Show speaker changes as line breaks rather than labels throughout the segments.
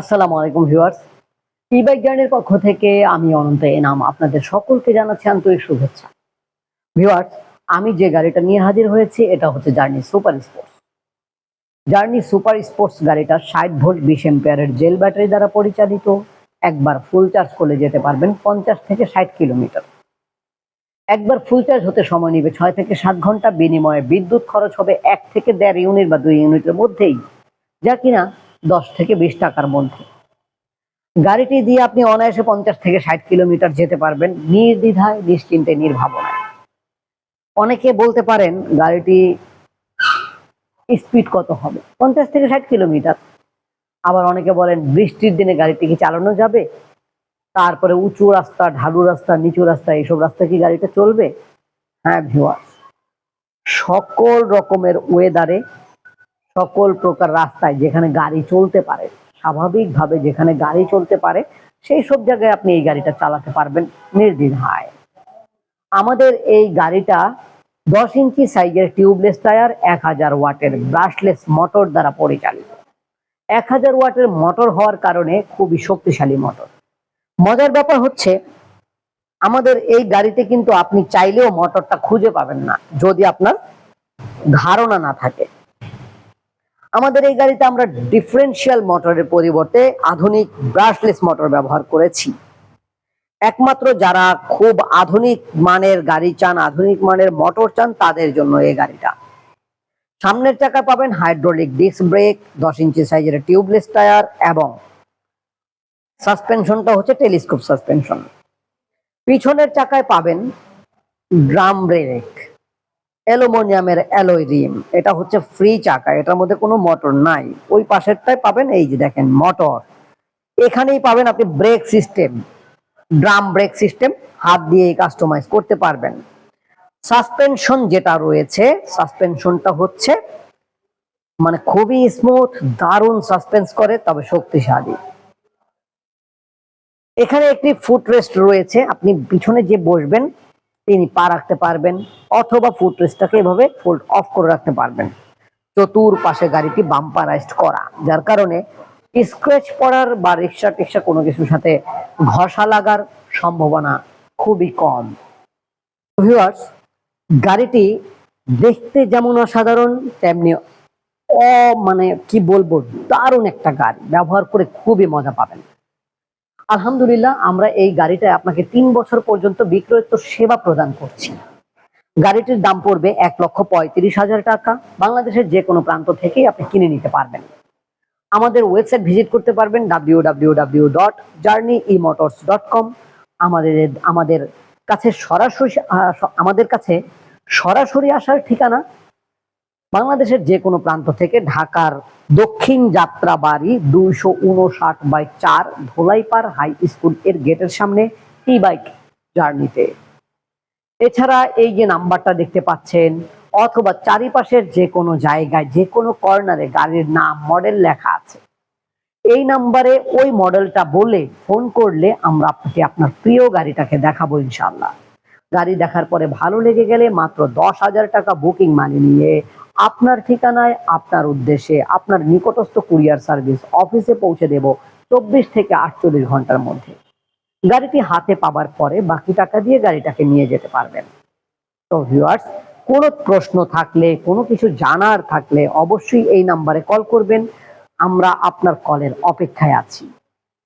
আসসালামু আলাইকুম ভিউয়ার্স। ই বাইক জার্নির পক্ষ থেকে আমি অনন্ত এনাম, আপনাদের সকলকে জানাচ্ছি আন্তরিক শুভেচ্ছা। ভিউয়ার্স, আমি যে গাড়িটা নিয়ে হাজির হয়েছি, এটা হচ্ছে journey super sports journey super sports গাড়িটা ষাট ভোল্ট বিশ এম্পিয়ারের জেল ব্যাটারি দ্বারা পরিচালিত। একবার ফুল চার্জ করলে যেতে পারবেন পঞ্চাশ থেকে ষাট কিলোমিটার। একবার ফুল চার্জ হতে সময় নেবে ছয় থেকে সাত ঘণ্টা। বিনিময়ে বিদ্যুৎ খরচ হবে এক থেকে দেড় ইউনিট বা দুই ইউনিটের মধ্যেই। যা কিনা দশ থেকে বিশ টাকার মধ্যে। গাড়িটি দিয়ে আপনি অনায়াসে পঞ্চাশ থেকে ষাট কিলোমিটার যেতে পারবেন নির্দ্বিধায়, নিশ্চিন্তে, নির্ভাবনায়। অনেকে বলতে পারেন গাড়িটি স্পিড কত হবে? পঞ্চাশ থেকে ষাট কিলোমিটার। আবার অনেকে বলেন বৃষ্টির দিনে গাড়িটি কি চালানো যাবে? তারপরে উঁচু রাস্তা, ঢালু রাস্তা, নিচু রাস্তা, এইসব রাস্তা কি গাড়িটা চলবে? হ্যাঁ ভিউয়ার্স সকল রকমের ওয়েদারে সকল প্রকার রাস্তায় যেখানে গাড়ি চলতে পারে, স্বাভাবিকভাবে যেখানে গাড়ি চলতে পারে, সেই সব জায়গায় আপনি এই গাড়িটা চালাতে পারবেন নির্দ্বিধায় আমাদের এই গাড়িটা দশ ইঞ্চি সাইজের টিউবলেস টায়ার, এক হাজার ওয়াটের ব্রাশলেস মোটর দ্বারা পরিচালিত। এক হাজার ওয়াটের মোটর হওয়ার কারণে খুবই শক্তিশালী মোটর। মজার ব্যাপার হচ্ছে, আমাদের এই গাড়িতে কিন্তু আপনি চাইলেও মোটরটা খুঁজে পাবেন না, যদি আপনার ধারণা না থাকে। আমাদের এই গাড়িতে আমরা ডিফারেন্সিয়াল মোটরের পরিবর্তে আধুনিক ব্রাশলেস মোটর ব্যবহার করেছি। একমাত্র যারা খুব আধুনিক মানের গাড়ি চান, আধুনিক মানের মোটর চান, তাদের জন্য এই গাড়িটা। সামনের চাকা পাবেন হাইড্রোলিক ডিস্ক ব্রেক দশ ইঞ্চি সাইজের টিউবলেস টায়ার এবং সাসপেনশনটা হচ্ছে টেলিস্কোপ সাসপেনশন পিছনের চাকায় পাবেন ড্রাম ব্রেক অ্যালুমিনিয়ামের অ্যালয় রিম। এটা হচ্ছে ফ্রি চাকা, এটার মধ্যে কোনো মোটর নাই। ওই পাশেরটাই পাবেন এই যে দেখেন মোটর এখানেই পাবেন আপনি brake system drum brake system হাত দিয়ে কাস্টমাইজ করতে পারবেন। সাসপেনশন যেটা রয়েছে সাসপেনশনটা হচ্ছে মানে খুবই স্মুথ দারুণ সাসপেন্স করে, তবে শক্তিশালী। এখানে একটি ফুট রেস্ট রয়েছে, আপনি পিছনে যে বসবেন তিনি পা রাখতে পারবেন অথবা ফুট এভাবে ফোল্ড অফ করে রাখতে পারবেন। চতুর পাশে গাড়িটি বাম্পারাইজড করা, যার কারণে স্ক্র্যাচ পড়ার বা রিক্সা টিক্সা কোনো কিছুর সাথে ঘষা লাগার সম্ভাবনা খুবই কম। গাড়িটি দেখতে যেমন অসাধারণ, তেমনি অ মানে কি বলব, দারুণ একটা গাড়ি, ব্যবহার করে খুবই মজা পাবেন। আলহামদুলিল্লাহ, আমরা এই গাড়িটা আপনাকে তিন বছর পর্যন্ত বিক্রয়ত্ব সেবা প্রদান করছি। গাড়িটির দাম পড়বে এক লক্ষ পঁয়ত্রিশ হাজার টাকা। বাংলাদেশের যে কোনো প্রান্ত থেকেই আপনি কিনে নিতে পারবেন। আমাদের ওয়েবসাইট ভিজিট করতে পারবেন W W W dot journey e motors dot com আমাদের আমাদের কাছে সরাসরি আমাদের কাছে সরাসরি আসার ঠিকানা বাংলাদেশের যে কোনো প্রান্ত থেকে ঢাকার দক্ষিণ যাত্রা বাড়ি দুইশো উনষাট বাই চার ধোলাইপাড় হাই স্কুলের গেটের সামনে টি বাইক জার্নিতে। এছাড়া এই যে নাম্বারটা দেখতে পাচ্ছেন, অথবা চারিপাশের যে কোনো জায়গায়, যে কোনো কর্নারে গাড়ির নাম, মডেল লেখা আছে। এই নাম্বারে ওই মডেলটা বলে ফোন করলে আমরা আপনাকে আপনার প্রিয় গাড়িটাকে দেখাবো ইনশাল্লাহ গাড়ি দেখার পরে ভালো লেগে গেলে মাত্র দশ হাজার টাকা বুকিং মানি নিয়ে আপনার ঠিকানায়, আপনার উদ্দেশ্যে, আপনার নিকটস্থ কুরিয়ার সার্ভিস অফিসে পৌঁছে দেব চব্বিশ থেকে আটচল্লিশ ঘণ্টার মধ্যে। গাড়িটি হাতে পাবার পরে বাকি টাকা দিয়ে গাড়িটাকে নিয়ে যেতে পারবেন। তো ভিউয়ার্স কোনো প্রশ্ন থাকলে, কোনো কিছু জানার থাকলে অবশ্যই এই নাম্বারে কল করবেন। আমরা আপনার কলের অপেক্ষায় আছি।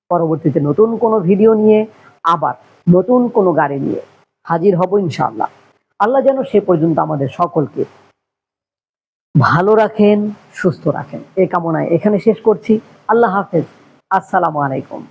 পরবর্তীতে নতুন কোনো ভিডিও নিয়ে, আবার নতুন কোনো গাড়ি নিয়ে হাজির হব ইনশাআল্লাহ। আল্লাহ যেন সে পর্যন্ত আমাদের সকলকে ভালো রাখেন সুস্থ রাখেন। এ কামনায় এখানে শেষ করছি। আল্লাহ হাফেজ। আসসালামু আলাইকুম।